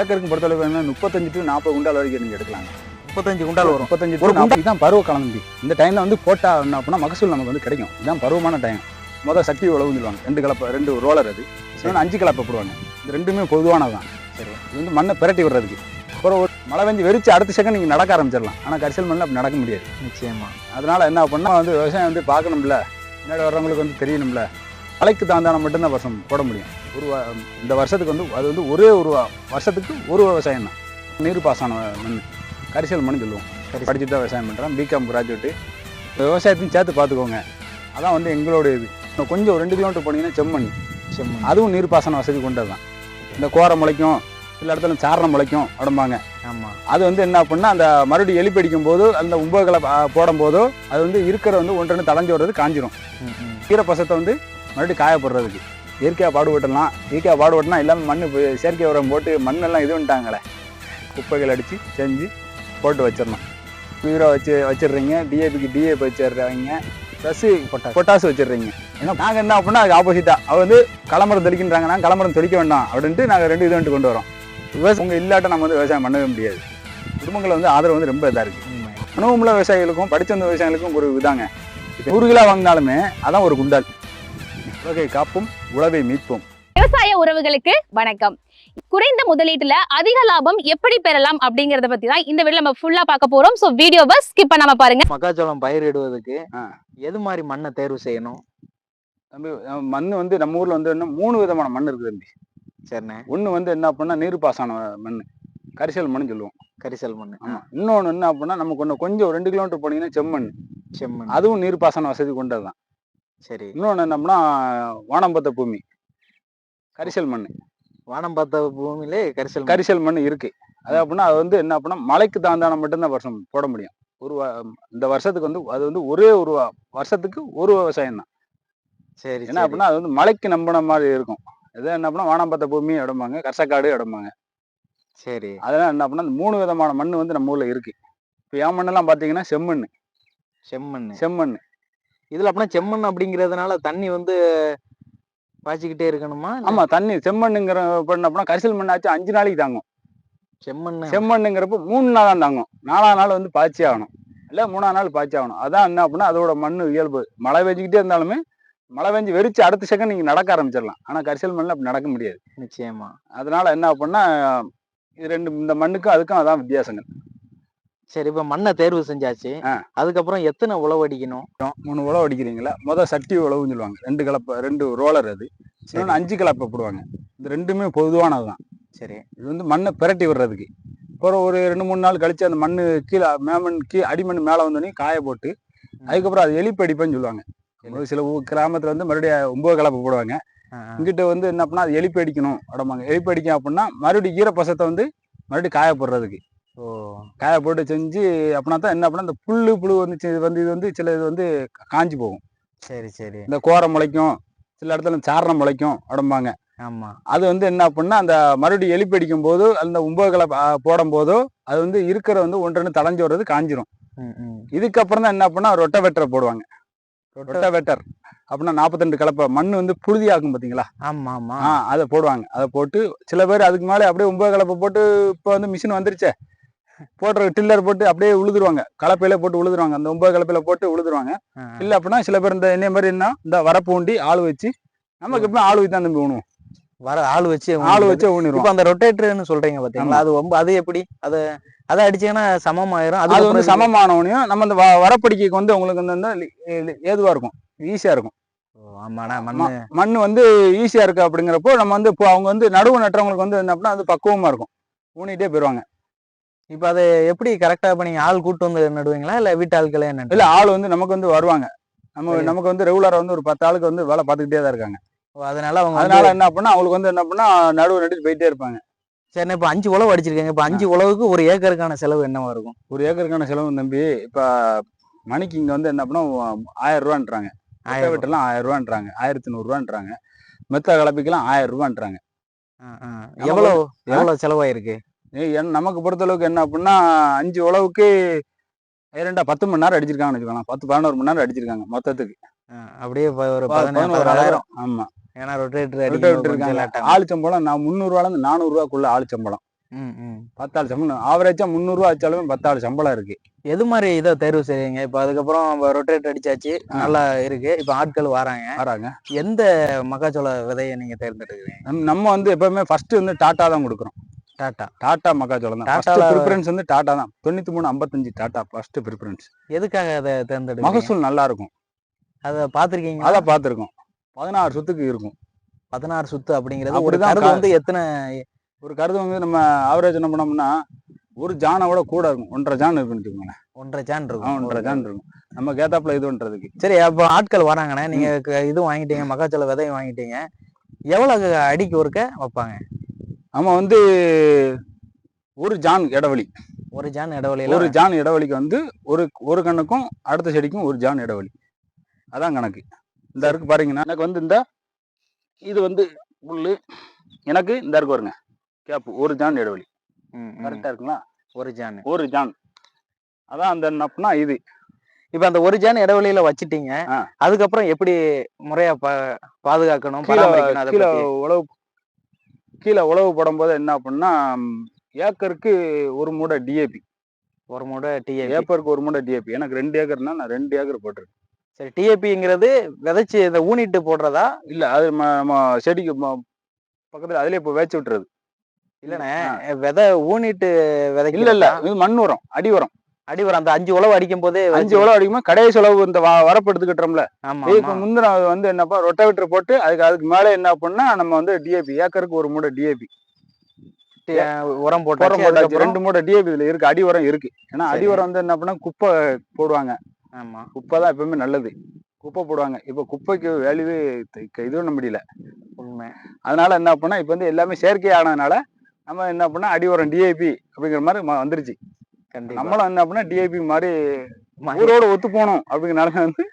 ஏக்கருக்கு பொறுத்தளவுக்கு என்ன முப்பத்தஞ்சு டு நாற்பது குண்டால் வரைக்கும் நீங்கள் எடுக்கலாங்க. முப்பத்தஞ்சு குண்டால் வரும். முப்பத்தஞ்சு ஒரு நாற்பது இதுதான் பருவ காலம் இந்த டைமில் வந்து போட்டா என்ன அப்படின்னா மகசூல் நமக்கு வந்து கிடைக்கும். இதுதான் பருவமான டைம் முதல் சட்டி உழவுன்னு சொல்லுவாங்க. ரெண்டு கலப்பை ரெண்டு ரோலர் அது. அஞ்சு கலப்பை போடுவாங்க. இந்த ரெண்டுமே பொதுவானது தான் சரி. இது வந்து மண்ணை பிரட்டி விடுறதுக்கு. அப்புறம் ஒரு மழை பெஞ்சு வெறிச்சு அடுத்த செகண்ட் நீங்கள் நடக்க ஆரம்பிச்சிடலாம். ஆனால் கரிசல் மண்ணில் அப்படி நடக்க முடியாது. நிச்சயமா. அதனால என்ன பண்ணால் வந்து விவசாயம் வந்து பார்க்கணும்ல. முன்னாடி வர்றவங்களுக்கு வந்து தெரியணும்ல. மழைக்கு தாந்தான மட்டும்தான் வருஷம் போட முடியும். ஒரு இந்த வருஷத்துக்கு வந்து அது வந்து ஒரே ஒரு வருஷத்துக்கு ஒரு விவசாயம் தான். நீர் பாசன மண் கரிசல் மண் சொல்லுவோம். படிச்சுட்டு தான் விவசாயம் பண்ணுறேன் பிகாம் கிராஜுவேட்டு விவசாயத்தையும் சேர்த்து பார்த்துக்கோங்க. அதான் வந்து எங்களோட இது. கொஞ்சம் ரெண்டு கிலோமீட்டர் போனீங்கன்னா செம்மண். செம்மண். அதுவும் நீர் பாசன வசதி கொண்டது தான். இந்த கோரை முளைக்கும் சில இடத்துல சாரணம் முளைக்கும் அப்படிம்பாங்க. ஆமா. அது வந்து என்ன அப்படின்னா அந்த மறுபடியும் எலி பிடிக்கும் போது அந்த உம்பகளை போடும் போதோ அது வந்து இருக்கிற வந்து ஒன்று தளைஞ்சு வர்றது காஞ்சிரும். ம். ஈரப்பசத்தை வந்து மறுபடியும் காயப்படுறதுக்கு இயற்கையாக பாடுபட்டலாம் இயற்கையாக பாடுபட்டனா எல்லாமே மண் செயற்கை உரம் போட்டு மண்ணெல்லாம் இது பண்ணிட்டாங்களே. குப்பைகள் அடித்து செஞ்சு போட்டு வச்சிடணும். யூரோ வச்சு வச்சிடுறீங்க டிஏபிக்கு டிஏபி வச்சிடுறவங்க ப்ளஸ் பொட்டாஸ். பொட்டாசு வச்சிடுறீங்க ஏன்னா நாங்கள் என்ன அப்படின்னா அதுக்கு ஆப்போசிட்டாக அவ வந்து களமரம் தெளிக்கின்றாங்க நாங்கள் களமரம் தெளிக்க வேண்டாம் அப்படின்ட்டு நாங்கள் ரெண்டு இது வந்துட்டு கொண்டு வரோம். விவசாயம் உங்கள் இல்லாட்ட நம்ம வந்து விவசாயம் பண்ணவே முடியாது. குடும்பங்கள் வந்து ஆதரவு வந்து ரொம்ப இதாக இருக்குது. அனுபவமுள்ள விவசாயிகளுக்கும் படிச்ச அந்த விவசாயிகளுக்கும் ஒரு இதாங்க. நூறு கிலோ வாங்கினாலுமே அதான் ஒரு குண்டால். உலகை காப்போம் உழவை மீட்போம். விவசாய உறவுகளுக்கு வணக்கம். குறைந்த முதலீட்டுல அதிக லாபம் எப்படி பெறலாம் அப்படிங்கறத பத்தி தான் இந்த வீடியோ நம்ம ஃபுல்லா பார்க்க போறோம். சோ வீடியோவை ஸ்கிப் பண்ணாம பாருங்க. மக்காச்சோளம் பயிரிடுவதற்கு. எது மாதிரி மண்ணை தேர்வு செய்யணும்? தம்பி மண் வந்து நம்ம ஊர்ல வந்து இன்னும் மூணு விதமான மண் இருக்குது தம்பி. சரிண்ணே. ஒண்ணு வந்து என்ன அப்படின்னா நீர் பாசன மண் கரிசல் மண் சொல்லுவோம். கரிசல் மண் ஆமா. இன்னொன்னு என்ன அப்படின்னா நமக்கு ஒன்று கொஞ்சம் ஒரு ரெண்டு கிலோமீட்டர் போனீங்கன்னா செம்மண். செம்மண். அதுவும் நீர் பாசன வசதி கொண்டது தான் சரி. இன்னொன்று என்ன அப்படின்னா வானம்பத்த பூமி. கரிசல் மண். வானம் பார்த்த பூமியிலே கரிசல் மண். கரிசல் மண் இருக்கு. அது அப்படின்னா அது வந்து என்ன அப்படின்னா மழைக்கு தாந்தான மட்டும்தான் வருஷம் போட முடியும். ஒரு இந்த வருஷத்துக்கு வந்து அது வந்து ஒரே ஒரு வருஷத்துக்கு ஒரு விவசாயம் தான். சரி என்ன. அப்படின்னா அது வந்து மழைக்கு நம்பின மாதிரி இருக்கும். இது என்ன அப்படின்னா வானம்பத்த பூமி இடம்பாங்க கர்சக்காடு இடம்பாங்க சரி. அதெல்லாம் என்ன அப்படின்னா இந்த மூணு விதமான மண் வந்து நம்ம ஊர்ல இருக்கு. இப்போ என் மண்ணெல்லாம் பார்த்தீங்கன்னா செம்மண் செம்மண் செம்மண் இதுல அப்படின்னா செம்மண் அப்படிங்கிறதுனால தண்ணி வந்து பாய்ச்சிக்கிட்டே இருக்கணுமா ஆமா தண்ணி செம்மண்ணுங்கிற பண்ண அப்படின்னா கரிசல் மண்ணாச்சு அஞ்சு நாளைக்கு தாங்கும். செம்மண் செம்மண்ணுங்கிறப்ப மூணு நாள் தான் தாங்கும். நாலாம் நாள் வந்து பாய்ச்சி ஆகணும். இல்லை மூணாம் நாள் பாய்ச்சி ஆகணும். அதான் என்ன அப்படின்னா அதோட மண் இயல்பு. மழை பெஞ்சிக்கிட்டே இருந்தாலுமே மழை பெஞ்சு வெறிச்சு அடுத்த செகண்ட் நீங்கள் நடக்க ஆரம்பிச்சிடலாம். ஆனால் கரிசல் மண்ணில் அப்படி நடக்க முடியாது. நிச்சயமா. அதனால என்ன அப்படின்னா இது ரெண்டு இந்த மண்ணுக்கும் அதுக்கும் அதான் வித்தியாசங்கள். சரி இப்ப மண்ணை தேர்வு செஞ்சாச்சு. அதுக்கப்புறம் எத்தனை உழவு அடிக்கணும்? மூணு உழவு அடிக்கிறீங்களா? முதல் சட்டி உழவுன்னு சொல்லுவாங்க. ரெண்டு கலப்பை ரெண்டு ரோலர் அது. இன்னொன்று அஞ்சு கலப்பை போடுவாங்க. இது ரெண்டுமே பொதுவானது தான் சரி. இது வந்து மண்ணை பிரட்டி விடுறதுக்கு. அப்புறம் ஒரு ரெண்டு மூணு நாள் கழிச்சு அந்த மண் கீழே மேமண் கீ அடிமண் மேலே வந்தோடனே காய போட்டு அதுக்கப்புறம் அது எலிப்படிப்பைன்னு சொல்லுவாங்க. சில கிராமத்தில் வந்து மறுபடியும் ஒம்பது கலப்பை போடுவாங்க. இங்கிட்ட வந்து என்ன பண்ணா அது எலிப்பு அடிக்கணும் அப்படிம்பாங்க. எலிப்பு அடிக்கும் அப்படின்னா மறுபடியும் ஈரப்பசத்தை வந்து மறுபடியும் காய போடுறதுக்கு ஓ காய போட்டு செஞ்சு அப்படின்னா தான் என்ன பண்ணா இந்த புல்லு புழு வந்து சி- வந்து இது வந்து சில இது வந்து காஞ்சி போகும். சரி சரி. இந்த கோரை முளைக்கும் சில இடத்துல சாரணம் முளைக்கும் அப்படிம்பாங்க. ஆமா. அது வந்து என்ன அப்படின்னா அந்த மறுபடியும் எலிப்பு அடிக்கும் போது அந்த உம்பகளை போடும் போதோ அது வந்து இருக்கிற வந்து ஒன்று தளைஞ்சு வர்றது காஞ்சிரும். இதுக்கப்புறம் தான் என்ன பண்ணா ரொட்ட வெட்டரை போடுவாங்க. ரொட்ட வெட்டர். அப்படின்னா நாற்பத்தெண்டு கலப்பை மண் வந்து புழுதியாக்கும் பார்த்தீங்களா? ஆமா ஆமா. அதை போடுவாங்க. அதை போட்டு சில பேர் அதுக்கு மேலே அப்படியே ஒன்பது கலப்பை போட்டு இப்போ வந்து மிஷின் வந்துருச்சே போடுற டில்லர் போட்டு அப்படியே உழுதுருவாங்க. கலப்பையில போட்டு உழுதுருவாங்க. அந்த ஒன்பது கலப்பையில போட்டு உழுதுருவாங்க. இல்லை அப்படின்னா சில பேர் இந்த என்ன மாதிரி என்ன இந்த வரப்பு ஊண்டி ஆள் வச்சு நமக்கு எப்பவுமே ஆள் வச்சு தான் தம்பி ஊணுவோம் வர ஆள் வச்சு ஆள். வச்சு ஊனிடுவோம் இப்ப அந்த ரொட்டேட்டர்னு சொல்றீங்க பாத்தீங்களா? அது ரொம்ப அது எப்படி? அத அதை அடிச்சீங்கன்னா சமமாயிரும். அது வந்து சமமானவனையும் நம்ம இந்த வ- வரப்படிக்கைக்கு வந்து உங்களுக்கு வந்து ஏதுவா இருக்கும். ஈஸியா இருக்கும். மண் வந்து ஈஸியா இருக்கு அப்படிங்கிறப்போ நம்ம வந்து இப்போ அவங்க வந்து நடுவு நட்டுறவங்களுக்கு வந்து என்ன அப்படின்னா அது பக்குவமா இருக்கும். ஊனிட்டே போயிருவாங்க. இப்ப அதை எப்படி கரெக்டா இப்ப நீங்க ஆள் கூட்டு வந்து நடுவீங்களா? இல்ல வீட்டு ஆட்களே நட்டு இல்ல ஆள் வந்து நமக்கு வந்து வருவாங்க. நம்ம. நமக்கு வந்து ரெகுலரா வந்து ஒரு பத்து ஆளுக்கு வந்து வேலை பார்த்துக்கிட்டே தான் இருக்காங்க. அதனால அவங்க அதனால என்ன பண்ணா அவங்களுக்கு வந்து என்ன பண்ணா நடுவு நட்டுட்டு போயிட்டே இருப்பாங்க. சரி இப்ப அஞ்சு உழவு அடிச்சிருக்கீங்க. இப்ப அஞ்சு உழவுக்கு ஒரு ஏக்கருக்கான செலவு என்னவா இருக்கும்? ஒரு ஏக்கருக்கான செலவு தம்பி இப்ப மணிக்கு இங்க வந்து என்ன பண்ணா ஆயிரம் ரூபான்றாங்க ஆயிரம். வெட்டெல்லாம் ஆயிரம் ரூபான்றாங்க ஆயிரத்தி நூறு ரூபான்றாங்க மெத்த கலப்பிக்கெல்லாம் ஆயிரம் ரூபான்றாங்க. எவ்வளவு எவ்வளவு செலவாயிருக்கு? என் நமக்கு பொறுத்தளவுக்கு என்ன அப்படின்னா அஞ்சு உழவுக்கு இரண்டா பத்து மணி நேரம் அடிச்சிருக்காங்கன்னு வச்சுக்கலாம் பத்து பதினோரு மணி நேரம் அடிச்சிருக்காங்க மொத்தத்துக்கு. அப்படியே ஒரு ப- பதினேழு பதினோரு பதினாயிரம் ஆமா. ஏன்னா ரொட்டேட்டர் விட்டு இருக்காங்க. ஆளு சம்பளம் நான் முந்நூறுவால இருந்து நானூறு ரூபாக்குள்ள ஆளு சம்பளம் ம் ம். பத்தாள் சம்பளம் ஆவரேஜா முந்நூறுரூவா வச்சாலுமே பத்தாள் சம்பளம் இருக்கு. எது மாதிரி இதை தேர்வு செய்றீங்க? இப்போ அதுக்கப்புறம் ரொட்டேட் அடிச்சாச்சு நல்லா இருக்கு. இப்போ ஆட்கள் வராங்க. வராங்க. எந்த மக்காச்சோள விதையை நீங்க தேர்ந்தெடுக்கிறீங்க? நம்ம- நம்ம வந்து எப்பவுமே ஃபர்ஸ்ட் வந்து டாட்டா தான் கொடுக்குறோம். டாட்டா. டாட்டா மக்காச்சோளம் தான். டாட்டால- ப்ரிஃபரன்ஸ் வந்து டாட்டா தான். தொண்ணூத்தி மூணு ஐம்பத்தஞ்சு டாட்டா ஃபர்ஸ்ட் ப்ரிஃபரன்ஸ் எதுக்காக அதை தேர்ந்தெடுக்க மகசூல் நல்லா இருக்கும். அதை பார்த்துருக்கீங்க அதை பார்த்துருக்கோம். பதினாறு சொத்துக்கு இருக்கும். பதினாறு சுத்து அப்படிங்கிறது ஒரு கருது வந்து எத்தனை ஒரு கருது வந்து நம்ம ஆவரேஜ் என்ன பண்ணோம்னா ஒரு ஜானை விட கூட இருக்கும். ஒன்றரை ஜான் இருக்குன்னு ஒன்றரை ஜான் இருக்கும். ஒன்றரை ஜான் இருக்கும். நம்ம கேத்தாப்புல இது பண்றதுக்கு சரி அப்போ ஆட்கள் வராங்கண்ணே. நீங்க இது வாங்கிட்டீங்க மக்காச்சோள விதையும் வாங்கிட்டீங்க. எவ்வளவு அடிக்கு ஒருக்க வைப்பாங்க? நம்ம வந்து ஒரு ஜான் இடைவெளி ஒரு ஜான் இடைவெளியில ஒரு ஜான் இடைவெளிக்கு வந்து ஒரு ஒரு கண்ணுக்கும் அடுத்த செடிக்கும் ஒரு ஜான் இடைவெளி அதான் கணக்கு. இந்த இருக்கு பாருங்கன்னா எனக்கு வந்து இந்த இது வந்து புல்லு. எனக்கு இந்த இருக்கு பாருங்க. கேப்பு. ஒரு ஜான் இடைவெளி ம், ம். கரெக்டா இருக்குங்களா? ஒரு ஜான். ஒரு ஜான். அதான் அந்த நப்புனா இது. இப்ப அந்த ஒரு ஜான் இடைவெளியில வச்சிட்டீங்க. அதுக்கப்புறம் எப்படி முறையா பா- பாதுகாக்கணும் உழவு கீழே உழவு போடும்போது என்ன அப்படின்னா ஏக்கருக்கு ஒரு மூடை டிஏபி ஒரு மூடை டிஏபி ஏக்கருக்கு ஒரு மூடை டிஏபி எனக்கு ரெண்டு ஏக்கர்னா நான் ரெண்டு ஏக்கர் போட்டிருக்கேன். சரி டிஏபிங்கிறது விதைச்சு இந்த ஊனிட்டு போடுறதா? இல்ல அது நம்ம செடிக்கு பக்கத்துல அதுலயே இப்போ வேச்சு விட்டுறது. இல்லண்ணே. விதை ஊனிட்டு விதைக்கு இல்ல இல்ல இது மண் உரம் அடி உரம். அடி வரும். அந்த அஞ்சு உழவு அடிக்கும் போதே அஞ்சு உழவு அடிக்கும்போது கடைசி உழவு இந்த வரப்பு எடுத்துக்கிட்டோம்ல இதுக்கு. முந்தின வந்து என்னப்பா ரொட்டவேட்டர் போட்டு அதுக்கு அதுக்கு மேல என்ன பண்ணா நம்ம வந்து டிஏபி ஏக்கருக்கு ஒரு மூடை டிஏபி உரம் உரம் போட்டாச்சு ரெண்டு மூடை டிஏபி இதுல இருக்கு அடி உரம் இருக்கு. ஏன்னா அடி. உரம் வந்து என்ன பண்ணா குப்பை போடுவாங்க. ஆமா. குப்பை தான் எப்பவுமே நல்லது. குப்பை போடுவாங்க. இப்போ குப்பைக்கு வேல்யூவே இது பண்ண முடியல. உண்மை. அதனால என்ன பண்ணா இப்போ வந்து எல்லாமே செயற்கை ஆனதுனால நம்ம என்ன பண்ணா அடி உரம் டிஏபி அப்படிங்கிற மாதிரி வந்துருச்சு. நம்மளும் என்ன பண்ணா டிஏபி மாதிரி ஊரோட ஒத்து போகணும் அப்படிங்கிறனால வந்து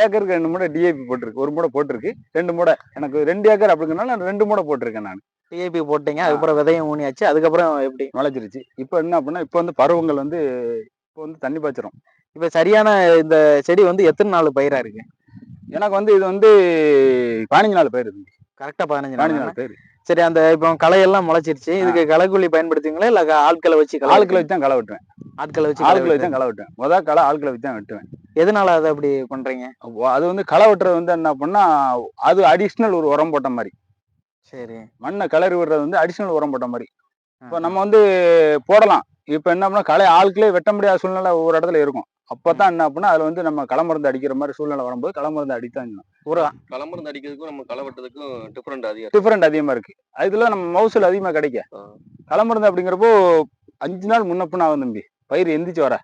ஏக்கருக்கு ரெண்டு மூடை டிஏபி போட்டிருக்கு. ஒரு மூடை போட்டிருக்கு. ரெண்டு மூடை. எனக்கு ரெண்டு ஏக்கர் அப்படிங்கிறனால நான் ரெண்டு மூடை போட்டிருக்கேன் நான். டிஏபி போட்டீங்க அதுக்கப்புறம் விதையும் ஊனியாச்சு. அதுக்கப்புறம் எப்படி? முளைச்சிருச்சு இப்போ என்ன பண்ணா இப்போ வந்து பருவங்கள் வந்து இப்போ வந்து தண்ணி பாய்ச்சிரும். இப்ப சரியான இந்த செடி வந்து எத்தனை நாள் பயிரா இருக்கு? எனக்கு வந்து இது வந்து பதினஞ்சு நாள் பயிர் இருக்கு கரெக்டா பதினஞ்சு நாள் பயிர். சரி அந்த இப்போ களை எல்லாம் முளைச்சிருச்சு இதுக்கு களைக்குள்ளி பயன்படுத்துவீங்களா? இல்ல ஆட்களை வச்சு களை ஆட்களை வச்சு தான் களை வெட்டுவேன். ஆட்களை வச்சு களை ஆட்களை வச்சு. தான் களை வெட்டுவேன். முத களை ஆட்களை வச்சு தான் வெட்டுவேன். எதனால அதை அப்படி பண்றீங்க? அது வந்து களை வெட்டுறது வந்து என்ன பண்ணா அது அடிஷ்னல் ஒரு உரம் போட்ட மாதிரி. சரி. மண்ணை கிளறி விடுறது வந்து அடிஷ்னல் உரம் போட்ட மாதிரி. இப்போ. நம்ம வந்து போடலாம். இப்போ என்ன பண்ணா களை ஆட்களே வெட்ட முடியாத சூழ்நிலை ஒவ்வொரு இடத்துல இருக்கும். அப்பதான் என்ன பண்ணா அதுல வந்து நம்ம களை மருந்து அடிக்கிற மாதிரி சூழ்நிலை வரும்போது களை மருந்து அடித்தான் ஒரு களமருந்து அடிக்கிறதுக்கும் நம்ம களை வெட்டுறதுக்கும் டிஃபரெண்ட் அதிகம் டிஃபரெண்ட் அதிகமா இருக்கு. இதுல நம்ம மவுசூல் அதிகமா கிடைக்க. ஆ. களை மருந்து அப்படிங்கிறப்போ அஞ்சு நாள் முன்னப்பின் ஆகும் தம்பி. பயிர் எந்திரிச்சு வர.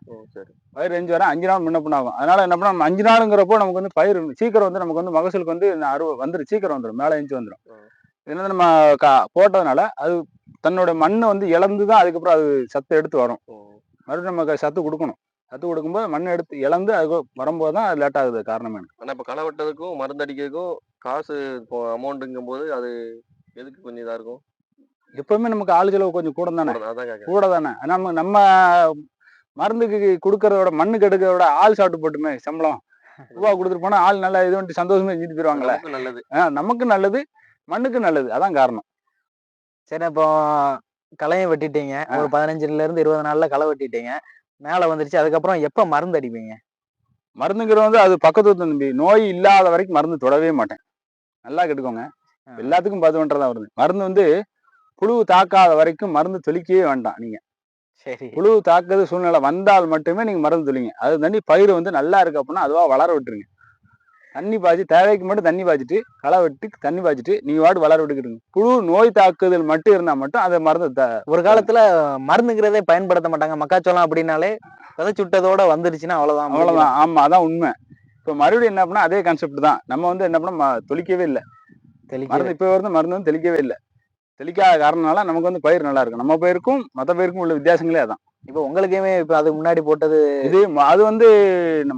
பயிர் எந்திரிச்சு வர அஞ்சு நாள் முன்னப்பின் ஆகும். அதனால என்ன பண்ணா அஞ்சு நாளுங்கிறப்போ நமக்கு வந்து பயிர் சீக்கிரம் வந்து நமக்கு வந்து மகசூலுக்கு வந்து அறுவை வந்துடும் சீக்கிரம் வந்துடும் மேலே எந்திச்சு வந்துடும். என்ன நம்ம கா- போட்டதுனால அது தன்னோட மண்ணை வந்து இழந்து தான் அதுக்கப்புறம் அது சத்து எடுத்து வரும். மறுபடியும் நமக்கு சத்து கொடுக்கணும். சத்து கொடுக்கும்போது மண் எடுத்து இழந்து அது வரும்போது தான் அது லேட் ஆகுது காரணம் என்ன ஆனா இப்ப களை வெட்டுறதுக்கும் மருந்து அடிக்கிறதுக்கும் காசு இப்போ அமௌண்ட்டுங்கும் போது அது எதுக்கு கொஞ்சம் இதா இருக்கும்? எப்பவுமே நமக்கு ஆள் செலவு கொஞ்சம் கூட தானே? கூட தானே? நம்ம நம்ம மருந்துக்கு கொடுக்கறதோட மண்ணுக்கு எடுக்கிறதோட ஆள் சாப்பிட்டு போட்டுமே சம்பளம். ரூபா கொடுத்துட்டு போனா ஆள் நல்லா இது பண்ணிட்டு சந்தோஷமா செஞ்சுட்டு போயிருவாங்களே. நமக்கு நல்லது. மண்ணுக்கு நல்லது. அதான் காரணம். சரி இப்போ களையும் வெட்டிட்டீங்க. ஒரு பதினஞ்சுல இருந்து இருபது நாள்ல களை வெட்டிட்டீங்க. மேல வந்துருச்சு. அதுக்கப்புறம் எப்ப மருந்து அடிப்பீங்க? மருந்துங்கிறது வந்து அது பக்கத்து தம்பி. நோய் இல்லாத வரைக்கும் மருந்து தொடவே மாட்டேன். நல்லா கேட்டுக்கோங்க. எல்லாத்துக்கும் பார்த்து பண்றதா வருது. மருந்து வந்து புழு தாக்காத வரைக்கும் மருந்து தெளிக்கவே வேண்டாம் நீங்க. சரி. புழு தாக்குது சூழ்நிலை வந்தால் மட்டுமே நீங்க மருந்து தெளிங்க. அது தண்ணி பயிர் வந்து நல்லா இருக்கு அப்படின்னா அதுவா வளர விட்டுருங்க. தண்ணி பாய்ச்சி தேவைக்கு மட்டும் தண்ணி பாய்ச்சிட்டு களை வெட்டி தண்ணி பாய்ச்சிட்டு நீங்க வாடு வளர விட்டுக்கிடுங்க புழு நோய் தாக்குதல் மட்டும் இருந்தா மட்டும் அதை மருந்து ஒரு காலத்துல மருந்துங்கிறதே பயன்படுத்த மாட்டாங்க. மக்காச்சோளம் அப்படின்னாலே விதைச்சுட்டதோட வந்துருச்சுன்னா அவ்வளவுதான் அவ்வளவுதான். ஆமா அதான் உண்மை. இப்போ மறுபடியும் என்ன பண்ணா அதே கான்செப்ட் தான். நம்ம வந்து என்ன பண்ணோம் ம- தெளிக்கவே இல்லை. தெளிக்க மருந்து இப்போ வந்து மருந்து வந்து தெளிக்கவே இல்லை. தெளிக்காத காரணனால நமக்கு வந்து பயிர் நல்லா இருக்கும். நம்ம பயிருக்கும் மற்ற பயிருக்கும் உள்ள வித்தியாசங்களே அதான். இப்போ உங்களுக்குமே இப்ப அதுக்கு முன்னாடி போட்டது இது அது வந்து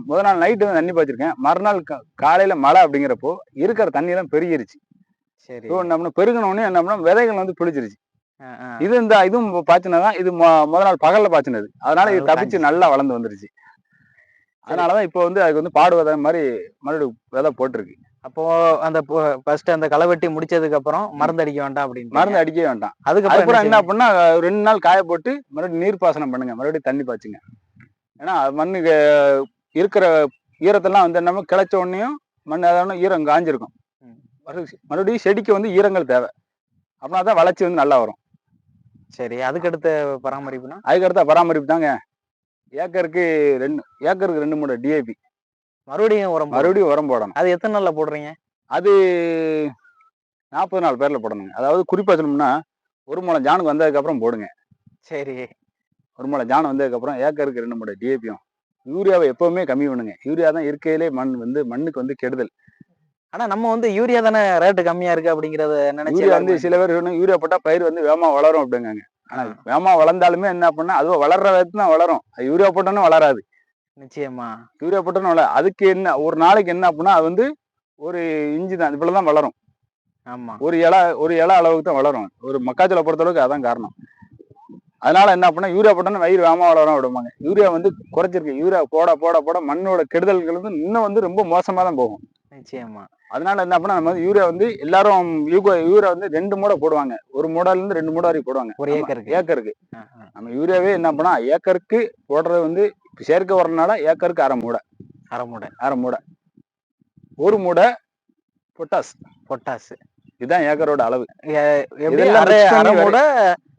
முத நாள் நைட்டு தண்ணி பாய்ச்சிருக்கேன். மறுநாள் காலையில மழை அப்படிங்கிறப்போ இருக்கிற தண்ணி எல்லாம் பெருகிருச்சு. சரி. இப்போ என்ன பண்ண பெருகினோடனே என்ன பண்ணோம்? விதைகள் வந்து பிடிச்சிருச்சு. இது இந்த இதுவும் பாய்ச்சினதான் இது மொ- முத நாள் பகல்ல பாய்ச்சினது. அதனால இது தப்பிச்சு நல்லா வளர்ந்து வந்துருச்சு. அதனாலதான் இப்போ வந்து அதுக்கு வந்து பாடு விதை மாதிரி மறுபடியும் விதை போட்டிருக்கு. அப்போ அந்த ஃபர்ஸ்ட் அந்த களை வெட்டி முடிச்சதுக்கு அப்புறம் மருந்து அடிக்க வேண்டாம் அப்படின்னு மருந்து அடிக்க வேண்டாம். அதுக்கப்புறம் என்ன பண்ணா ரெண்டு நாள் காய போட்டு மறுபடியும் நீர் பாசனம் பண்ணுங்க. மறுபடியும் தண்ணி பாய்ச்சுங்க. ஏன்னா மண்ணுக்கு இருக்கிற ஈரத்தெல்லாம் வந்து நம்ம கிளச்ச உடனேயும் மண் அதாவது ஈரம் காஞ்சிருக்கும். மறுபடியும் செடிக்கு வந்து ஈரங்கள் தேவை. அப்படின்னா தான் வளர்ச்சி வந்து நல்லா வரும். சரி அதுக்கு அடுத்த பராமரிப்புனா? அதுக்கடுத்த பராமரிப்பு தாங்க. ஏக்கருக்கு ரெண்டு ஏக்கருக்கு ரெண்டு மூணு டிஏபி மறுபடியும் உரம். மறுபடியும் உரம் போடணும். அது எத்தனை நாள்ல போடுறீங்க? அது நாற்பது நாள் பேர்ல போடணுங்க. அதாவது குறிப்பா சொல்லணும்னா ஒரு முளை ஜானுக்கு வந்ததுக்கு அப்புறம் போடுங்க. சரி. ஒரு முளை ஜான் வந்ததுக்கு அப்புறம் ஏக்கருக்கு ரெண்டு மூணு டிஏபியும் யூரியாவை எப்பவுமே கம்மி பண்ணுங்க. யூரியா தான் இருக்கையிலே மண் வந்து மண்ணுக்கு வந்து கெடுதல். ஆனா நம்ம வந்து யூரியா தானே ரேட்டு கம்மியா இருக்கு அப்படிங்கறத நினைச்சு யூரியா வந்து சில பேர் சொன்னா யூரியா போட்டா பயிர் வந்து வேகமா வளரும் அப்படிங்காங்க. ஆனா வேகமா வளர்ந்தாலுமே என்ன பண்ணா அதுவும் வளர்ற விதத்துல தான் வளரும். அது யூரியா போட்டோன்னு வளராது. நிச்சயமா. யூரியா போட்டோன்னு வள அதுக்கு என்ன ஒரு நாளைக்கு என்ன அப்படின்னா அது வந்து ஒரு இஞ்சி தான் இவ்வளவுதான் வளரும். ஆமா. ஒரு இலை ஒரு இலை அளவுக்கு தான் வளரும். ஒரு மக்காச்சோளை பொறுத்த அளவுக்கு அதான் காரணம். அதனால என்ன பண்ணா யூரியா போட்டோன்னா வயிறு வேகமா வளரும் விடுவாங்க யூரியா வந்து குறைச்சிருக்கு. யூரியா போட போட போட மண்ணோட கெடுதல்கள் வந்து இன்னும் வந்து ரொம்ப மோசமா தான் போகும். நிச்சயமா. அதனால என்ன பண்ணா நம்ம யூரியா வந்து எல்லாரும் யூகோ யூரியா வந்து ரெண்டு மூடை போடுவாங்க. ஒரு மூடால இருந்து ரெண்டு மூடை வரைக்கும் போடுவாங்க. ஒரு ஏக்கருக்கு. ஏக்கருக்கு. நம்ம யூரியாவே என்ன பண்ணா ஏக்கருக்கு போடுறது வந்து செயற்கை வரனால ஏக்கருக்கு அரை மூடை. அரை மூடை. அரை மூடை. ஒரு மூடை பொட்டாஸ் பொட்டாசு. இதுதான் ஏக்கரோட அளவு. அரை மூடை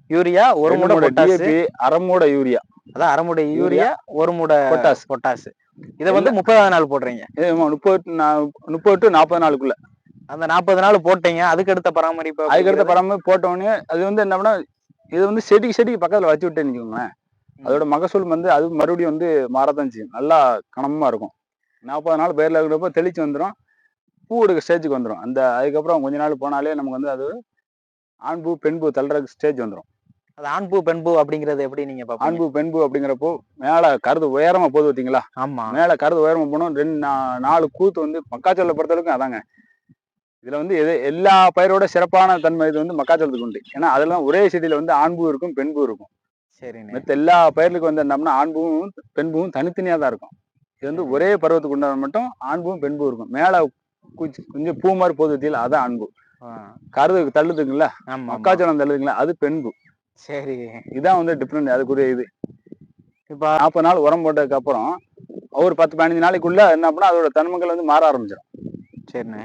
யூரியா ஒரு மூடை டிஏபி அரை மூடை யூரியா. அதான் அரை மூடை யூரியா ஒரு மூடை பொட்டாஸ் பொட்டாசு. இதை வந்து முப்பதாவது நாள் போடுறீங்க. முப்பது முப்பது டு நாற்பது நாளுக்குள்ள. அந்த நாற்பது நாள் போட்டீங்க அதுக்கு அடுத்த பராமரிப்பு அதுக்கடுத்த அப்படிங்கிறது- பராமரிப்பு போட்ட உடனே அது வந்து என்ன பண்ணா இது வந்து செடிக்கு செடிக்கு பக்கத்துல வச்சு விட்டேன்னு வச்சுக்கோங்களேன். அதோட மகசூல் வந்து அது மறுபடியும் வந்து மாறத்தான் செய்யும். நல்லா கனமா இருக்கும். நாற்பது நாள் பயிரில் இருக்கிறப்போ தெளிச்சு வந்துடும் பூ எடுக்க ஸ்டேஜுக்கு வந்துடும் அந்த அதுக்கப்புறம் கொஞ்ச நாள் போனாலே நமக்கு வந்து அது ஆண் பூ பெண் பூ தள்ளுற ஸ்டேஜ் வந்துடும் அது ஆண் பூ பெண் பூ அப்படிங்கறது எப்படி நீங்க ஆண் பூ பெண் பூ அப்படிங்கிறப்போ மேல கருது உயரமா போகுது பார்த்தீங்களா? ஆமா. மேல கருது உயரமா போனோம். ரெண்டு நாலு கூத்து வந்து மக்காச்சோளை பொறுத்தளவுக்கு அதாங்க. இதுல வந்து எது எல்லா பயிரோட சிறப்பான தன்மை இது வந்து மக்காச்சோளத்துக்கு உண்டு. ஏன்னா அதெல்லாம் ஒரே செடியில வந்து ஆண் பூ இருக்கும் பெண் பூ இருக்கும். சரிண்ணே. மத்த எல்லா பயிர்களுக்கு வந்து என்னம்னா ஆண் பூவும் பெண் பூவும் தனித்தனியா தான் இருக்கும். இது வந்து ஒரே பருவத்துக்கு உண்டான மட்டும் ஆண் பூவும் பெண் பூ இருக்கும். மேல குச்சி- கொஞ்சம் பூ மாதிரி பார்த்தீங்களா அதான் ஆண் பூ ஆ, கருது தள்ளுதுங்களா. மக்காச்சோளம் தள்ளுதுங்களா அது பெண் பூ சரி. இதான் வந்து டிஃப்ரெண்ட் அதுக்குரிய இது. இப்ப நாற்பது நாள் உரம் போட்டதுக்கு அப்புறம் ஒரு பத்து பதினஞ்சு நாளைக்குள்ள என்ன பண்ணா அதோட தன்மைகள் வந்து மாற ஆரம்பிச்சிடும். சரிண்ணே.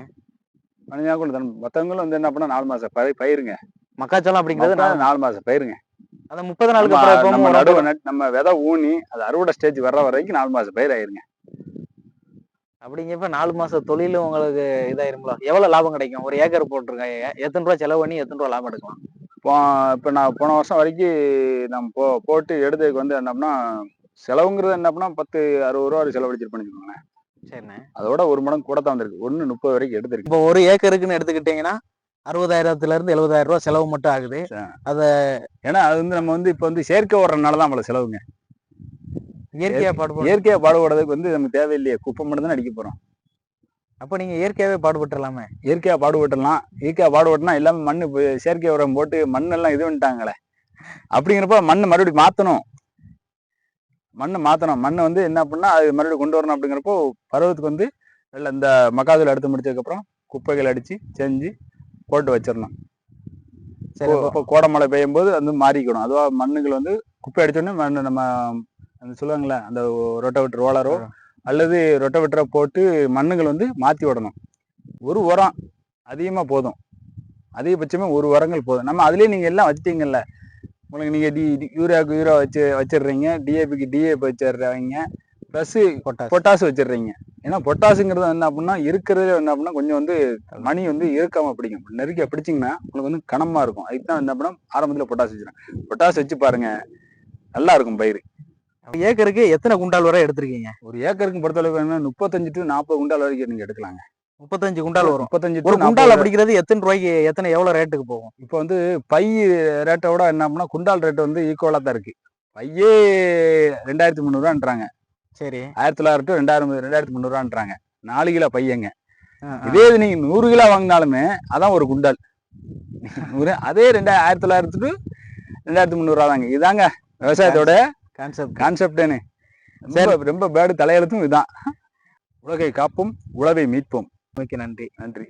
பதினஞ்சு நாளுக்குள்ள தன்மை மற்றவங்களும் வந்து என்ன பண்ணா நாலு மாசம் பயிர் பயிருங்க. மக்காச்சோளம் அப்படிங்கிறது நாலு மாசம் பயிருங்க. அந்த முப்பது நாளுக்கு நம்ம- அப்புறம் நம்ம நடுவு நம்ம விதை ஊனி அது அறுவடை ஸ்டேஜ் வர்ற வரைக்கும் நாலு மாசம் பயிர் ஆயிருங்க. அப்படிங்கிறப்ப நாலு மாசம் தொழிலும் உங்களுக்கு இதாயிருங்களா எவ்வளவு லாபம் கிடைக்கும்? ஒரு ஏக்கர் போட்டிருக்காங்க எத்தனை ரூபா செலவு பண்ணி எத்தனை ரூபா லாபம் எடுக்கலாம்? இப்போ இப்போ நான் போன வருஷம் வரைக்கும் நம்ம போ போட்டு எடுத்ததுக்கு வந்து என்னம்னா செலவுங்கிறது என்னப்பனா பத்து அறுபது ரூபா செலவழிச்சிருப்பேன்னு வச்சுக்கோங்களேன். சரிண்ணே. அதோட ஒரு மடங்கு கூட தான் வந்திருக்கு. ஒன்று முப்பது வரைக்கும் எடுத்திருக்கு. இப்போ ஒரு ஏக்கருக்குன்னு எடுத்துக்கிட்டீங்கன்னா அறுபதாயிரத்துல இருந்து எழுபதாயிரம் ரூபாய் செலவு மட்டும் ஆகுது. ஏன்னா அது வந்து நம்ம வந்து இப்போ வந்து செயற்கை ஓடுறதுனால தான் நம்மள செலவுங்க. இயற்கையா பாடுபட இயற்கையா பாடுபடுறதுக்கு வந்து நமக்கு தேவையில்லையே. குப்பை மட்டும் தான் அடிக்க போறோம். அப்ப நீங்க இயற்கையாவே பாடுபட்டுலாமே இயற்கையா பாடுபட்டுலாம் இயற்கையா பாடுபட்டுனா எல்லாமே போய் செயற்கை உரம் போட்டு மண்ணெல்லாம் இது பண்ணிட்டாங்களே. அப்படிங்கிறப்ப மண்ணை மறுபடியும் மாத்தணும். மண்ணை மாத்தணும். மண்ணை வந்து என்ன பண்ணா அது மறுபடியும் கொண்டு வரணும் அப்படிங்கிறப்போ பருவத்துக்கு வந்து இல்லை இந்த மக்காதூள் எடுத்து முடிச்சதுக்கப்புறம் குப்பைகள் அடிச்சு செஞ்சு போட்டு வச்சிடணும் சரி இப்போ கோடை மழை பெய்யும் போது வந்து மாறிக்கணும். அதுவா மண்ணுகள் வந்து குப்பை அடிச்சோடனே மண்ணு நம்ம அந்த சொல்லுவாங்கல்ல அந்த ரொட்டோவிட்டர் ரோலரோ அல்லது ரொட்டோவிட்டரை போட்டு மண்ணுகள் வந்து மாற்றி விடணும். ஒரு உரம் அதிகமாக போதும். அதிகபட்சமே ஒரு உரங்கள் போதும். நம்ம அதுலேயே நீங்கள் எல்லாம் வச்சிட்டீங்கல்ல. உங்களுக்கு நீங்கள் டி யூரியாவுக்கு யூரியா வச்சு வச்சிடுறீங்க. டிஏபிக்கு டிஏபி வச்சிடுறீங்க. ப்ளஸ் பொட்டாசு வச்சிடுறீங்க. ஏன்னா பொட்டாசுங்கிறது என்ன அப்படின்னா இருக்கிறதுல என்ன அப்படின்னா கொஞ்சம் வந்து மணி வந்து இறுக்காம பிடிக்கும். நெருக்கிய பிடிச்சிங்கன்னா உங்களுக்கு வந்து கனமா இருக்கும். அதுக்கு தான் என்ன பண்ணா ஆரம்பத்தில் பொட்டாசு வச்சிடும் பொட்டாசு வச்சு பாருங்க. நல்லா இருக்கும் பயிர். ஏக்கருக்கு எத்தனை குண்டால் வரை எடுத்திருக்கீங்க? ஒரு ஏக்கருக்கு பொறுத்தளவுக்கு என்ன முப்பத்தஞ்சு டு நாற்பது குண்டால் வரைக்கும் நீங்க எடுக்கலாங்க முப்பத்தஞ்சு குண்டால் வரும். முப்பத்தஞ்சு ஒரு டு குண்டால் அப்படிங்கிறது எத்தனை ரூபாய்க்கு எத்தனை எவ்வளவு ரேட்டுக்கு போகும்? இப்போ வந்து பை ரேட்டை விட என்ன அப்படின்னா குண்டால் ரேட் வந்து ஈக்குவலாக தான் இருக்கு. பையே ரெண்டாயிரத்தி முந்நூறுவான்றாங்க. சரி. ஆயிரத்தி தொள்ளாயிரம் டு ரெண்டாயிரம் ரெண்டாயிரத்தி முந்நூறுவான்றாங்க நாலு கிலோ பையங்க. இதே இது நீங்க நூறு கிலோ வாங்கினாலுமே அதான் ஒரு குண்டால். நூறு அதே ரெண்டாயிரம் ஆயிரத்தி தொள்ளாயிரத்து டு ரெண்டாயிரத்தி முந்நூறுவா தாங்க. இதாங்க விவசாயத்தோட கான்செப்ட் கான்செப்டேன்னு ரொம்ப ரொம்ப பேடு தலையெழுத்தும் இதுதான் உலகை காப்போம் உழவை மீட்போம். மிக்க நன்றி. நன்றி.